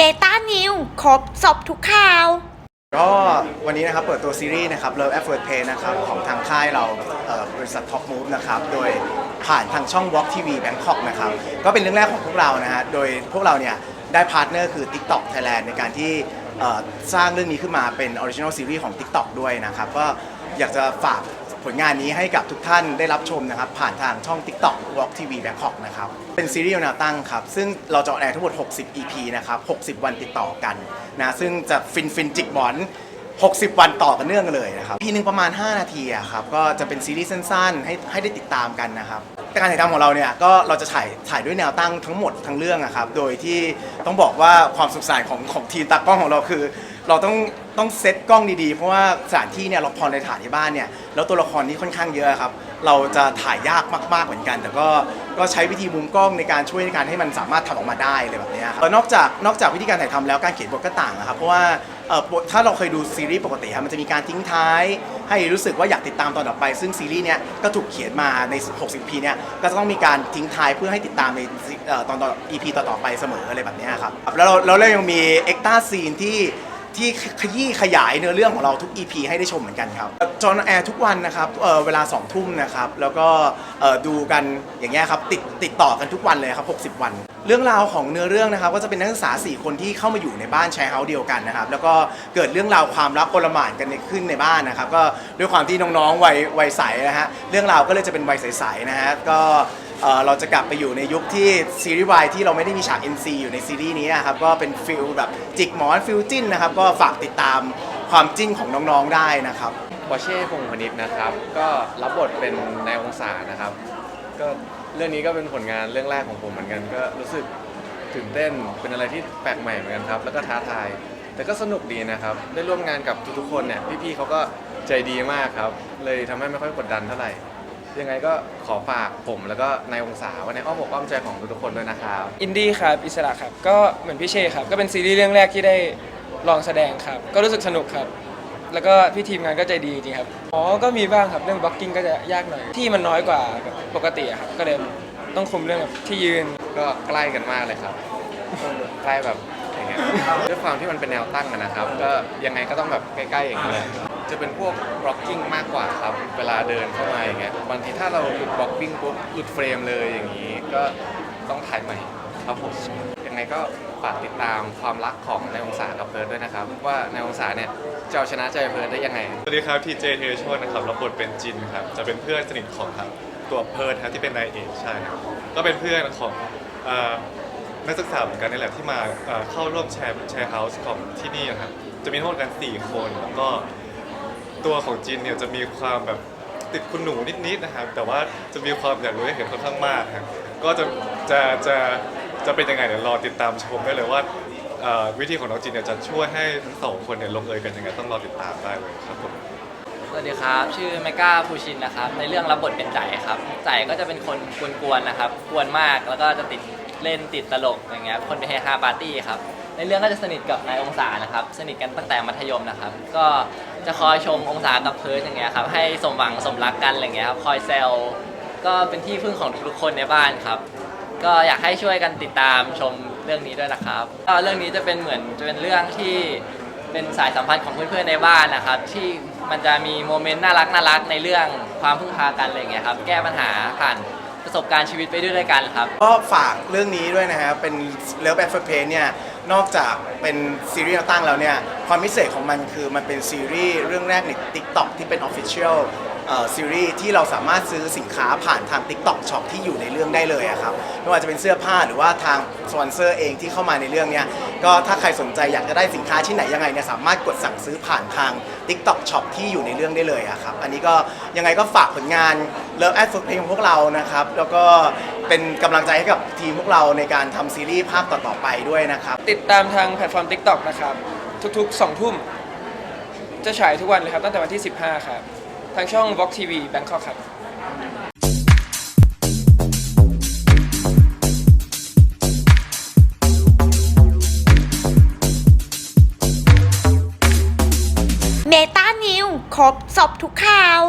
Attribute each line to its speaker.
Speaker 1: รบสอบทุกข่าว
Speaker 2: ก็วันนี้นะครับเปิดตัวซีรีส์นะครับ Love at First Play นะครับของทางค่ายเราเอ่อบริษัท Top Move นะครับโดยผ่านทางช่อง Walk TV Bangkok นะครับก็เป็นเรื่องแรกของพวกเรานะฮะโดยพวกเราเนี่ยได้พาร์ทเนอร์คือ TikTok Thailand ในการที่เอ่อสร้างเรื่องนี้ขึ้นมาเป็นออริจิน l ลซีรีส์ของ TikTok ด้วยนะครับก็อยากจะฝาก ผลงานนี้ให้กับทุกท่านได้รับชมนะครับ ผ่านทางช่อง TikTok Walk TV Bangkok นะครับ เป็นซีรีส์แนวตั้งครับ ซึ่งเราจะออนแอร์ทั้งหมด 60 EP นะครับ 60 วันติดต่อกันนะซึ่งจะฟินฟินจิกหมอน 60 วันต่อกันเนื่องกันเลยนะครับพีหนึ่งประมาณ 5 นาทีอะครับก็จะเป็นซีรีส์สั้นๆ ให้ให้ได้ติดตามกันนะครับแต่การถ่ายทำของเราเนี่ยก็เราจะถ่ายถ่ายด้วยแนวตั้งทั้งหมดทั้งเรื่องอะครับโดยที่ต้องบอกว่าความสุขสายของของทีมตากล้องของเราคือ เราต้อง ต้องเซตกล้องดีๆ เพราะว่าสถานที่เนี่ยเราพอในถ่ายที่บ้านเนี่ยแล้วตัวละครนี่ค่อนข้างเยอะครับ เราจะถ่ายยากมากๆเหมือนกัน แต่ก็ก็ใช้วิธีมุมกล้องในการช่วยในการให้มันสามารถทำออกมาได้เลยแบบนี้ครับนอกจากนอกจากวิธีการถ่ายทำแล้วการเขียนบทก็ต่างนะครับเพราะว่าเอ่อถ้าเราเคยดูซีรีส์ปกติครับมันจะมีการทิ้งท้าย ให้รู้สึกว่าอยากติดตามตอนต่อไป ซึ่งซีรีส์เนี้ยก็ถูกเขียนมาใน 60 ปีเนี้ยก็จะต้องมีการทิ้งท้ายเพื่อให้ติดตามในเอ่อตอนต่อ EP ต่อๆไปเสมออะไรแบบเนี้ยครับแล้วเราแล้วเรายังมีเอ็กต้าซีนที่ ที่ขยี้ขยายเนื้อเรื่องของเราทุก EP ให้ได้ชมเหมือนกันครับจอนแอร์ทุกวันนะครับเอ่อเวลา2ทุ่มนะครับแล้วก็เอ่อดูกันอย่างเงี้ยครับติดติดต่อกันทุกวันเลยครับ 60 วัน เรื่องราวของเนื้อเรื่องนะครับก็จะเป็นนักศึกษา 4 คนที่เข้ามาอยู่ในบ้านแชร์เฮาส์เดียวกันนะครับแล้วก็เกิดเรื่องราวความรักโอลหม่านกันในขึ้นในบ้านนะครับก็ด้วยความที่น้องๆวัยวัยใสนะฮะเรื่องราวก็เลยจะเป็นวัยใสๆนะฮะก็ เอ่อเราจะกลับไปอยู่ในยุคที่ซีรีส์วายที่เราไม่ได้มีฉาก NC อยู่ในซีรีส์นี้นะครับก็เป็นฟิลแบบจิกหมอนฟิลจิ้นนะครับก็ฝากติดตามความจิ้นของน้องๆได้นะครับ
Speaker 3: บอเช่พงษ์พนิษฐ์นะครับ ก็รับบทเป็นนายองศานะครับ ก็เรื่องนี้ก็เป็นผลงานเรื่องแรกของผมเหมือนกัน ก็รู้สึกตื่นเต้นเป็นอะไรที่แปลกใหม่เหมือนกันครับ แล้วก็ท้าทาย แต่ก็สนุกดีนะครับ ได้ร่วมงานกับทุกๆคนเนี่ยพี่ๆเขาก็ใจดีมากครับ เลยทำให้ไม่ค่อยกดดันเท่าไหร่ ยังไงก็ขอฝากผมแล้วก็นายองศาไว้ในอ้อมอกอ้อมใจของทุกๆคนด้วยนะครับ
Speaker 4: อินดี้ครับ อิสระครับ ก็เหมือนพี่เชครับ ก็เป็นซีรีส์เรื่องแรกที่ได้ลองแสดงครับ ก็รู้สึกสนุกครับ แล้วก็พี่ทีมงานก็ใจดีจริงครับ อ๋อ ก็มีบ้างครับ เรื่องบล็อกกิ้งก็จะยากหน่อย ที่มันน้อยกว่าแบบปกติอะครับ ก็เลยต้องคุมเรื่องแบบที่ยืน
Speaker 3: ก็ใกล้กันมากเลยครับ ใกล้แบบอย่างเงี้ยด้วยความที่มันเป็นแนวตั้งอะนะครับ ก็ยังไงก็ต้องแบบใกล้ๆอย่างเงี้ย จะเป็นพวก blocking มากกว่าครับ เวลาเดินเข้ามาอย่างเงี้ยบางทีถ้าเราหลุด blocking ปุ๊บหลุดเฟรมเลยอย่างนี้ ก็ต้องถ่ายใหม่ครับผมยังไงก็ฝากติดตามความรักของนายองศากับเพิร์ดด้วยนะครับ ว่านายองศาเนี่ยจะเอาชนะใจเพิร์ดได้ยังไง
Speaker 5: สวัสดีครับทีเจเทชนนะครับรับบทเป็นจินครับ จะเป็นเพื่อนสนิทของครับตัวเพิร์ดครับที่เป็นนายเอกใช่ครับก็เป็นเพื่อนของเอ่อนักศึกษาเหมือนกันนี่แหละที่มาเอ่อเข้าร่วมแชร์แชร์เฮาส์ของที่นี่นะครับ จะมีทั้งหมดกัน 4 คน แล้วก็ ตัวของจินเนี่ยจะมีความแบบติดคุณหนูนิดๆนะครับ แต่ว่าจะมีความอยากรู้อยากเห็นค่อนข้างมากครับก็จะจะจะจะเป็นยังไงเดี๋ยวรอติดตามชมได้เลยว่าเอ่อวิธีของน้องจินเนี่ยจะช่วยให้ทั้งสองคนเนี่ยลงเอยกันยังไงต้องรอติดตามได้เลยครับผม
Speaker 6: สวัสดีครับ ชื่อเมก้าภูชินนะครับ ในเรื่องรับบทเป็นใจครับใจก็จะเป็นคนกวนๆนะครับ กวนมากแล้วก็จะติดเล่นติดตลกอย่างเงี้ยคนเป็นเฮฮาปาร์ตี้ครับ ในเรื่องก็จะสนิทกับนายองศานะครับ สนิทกันตั้งแต่มัธยมนะครับ ก็จะคอยชมองศากับเพิร์ดอย่างเงี้ยครับ ให้สมหวังสมรักกันอะไรเงี้ยครับ คอยแซว ก็เป็นที่พึ่งของทุกๆคนในบ้านครับ ก็อยากให้ช่วยกันติดตามชมเรื่องนี้ด้วยนะครับก็เรื่องนี้จะเป็นเหมือนจะเป็นเรื่องที่เป็นสายสัมพันธ์ของเพื่อนๆในบ้านนะครับ ที่มันจะมีโมเมนต์น่ารักน่ารักในเรื่องความพึ่งพากันอะไรเงี้ยครับ แก้ปัญหาผ่าน ประสบการณ์ชีวิตไปด้วยกันครับ
Speaker 2: ก็ฝากเรื่องนี้ด้วยนะครับเป็นเลิฟแอฟเฟอร์เพเนี่ย นอกจากเป็นซีรีส์ตั้งแล้วเนี่ย ความพิเศษของมันคือมันเป็นซีรีส์เรื่องแรกใน TikTok ที่เป็น Official เอ่อ ซีรีส์ที่เราสามารถซื้อสินค้าผ่านทาง TikTok Shop ที่อยู่ในเรื่องได้เลยอะครับไม่ว่าจะเป็นเสื้อผ้าหรือว่าทางสปอนเซอร์เองที่เข้ามาในเรื่องเนี้ยก็ถ้าใครสนใจอยากจะได้สินค้าชิ้นไหนยังไงเนี่ยสามารถกดสั่งซื้อผ่านทาง TikTok Shop ที่อยู่ในเรื่องได้เลยอะครับอันนี้ก็ยังไงก็ฝากผลงาน Love at First Play ของพวกเรานะครับแล้วก็เป็นกำลังใจให้กับทีมพวกเราในการทำซีรีส์ภาคต่อๆไปด้วยนะครับ
Speaker 4: ติดตามทางแพลตฟอร์ม TikTok นะครับ ทุกๆ 2 ทุ่ม จะฉายทุกวันเลยครับ ตั้งแต่วันที่ 15 ครับ ทางช่อง Vox TV Bangkok ครับ
Speaker 1: เมตานิวครบสอบทุกข่าว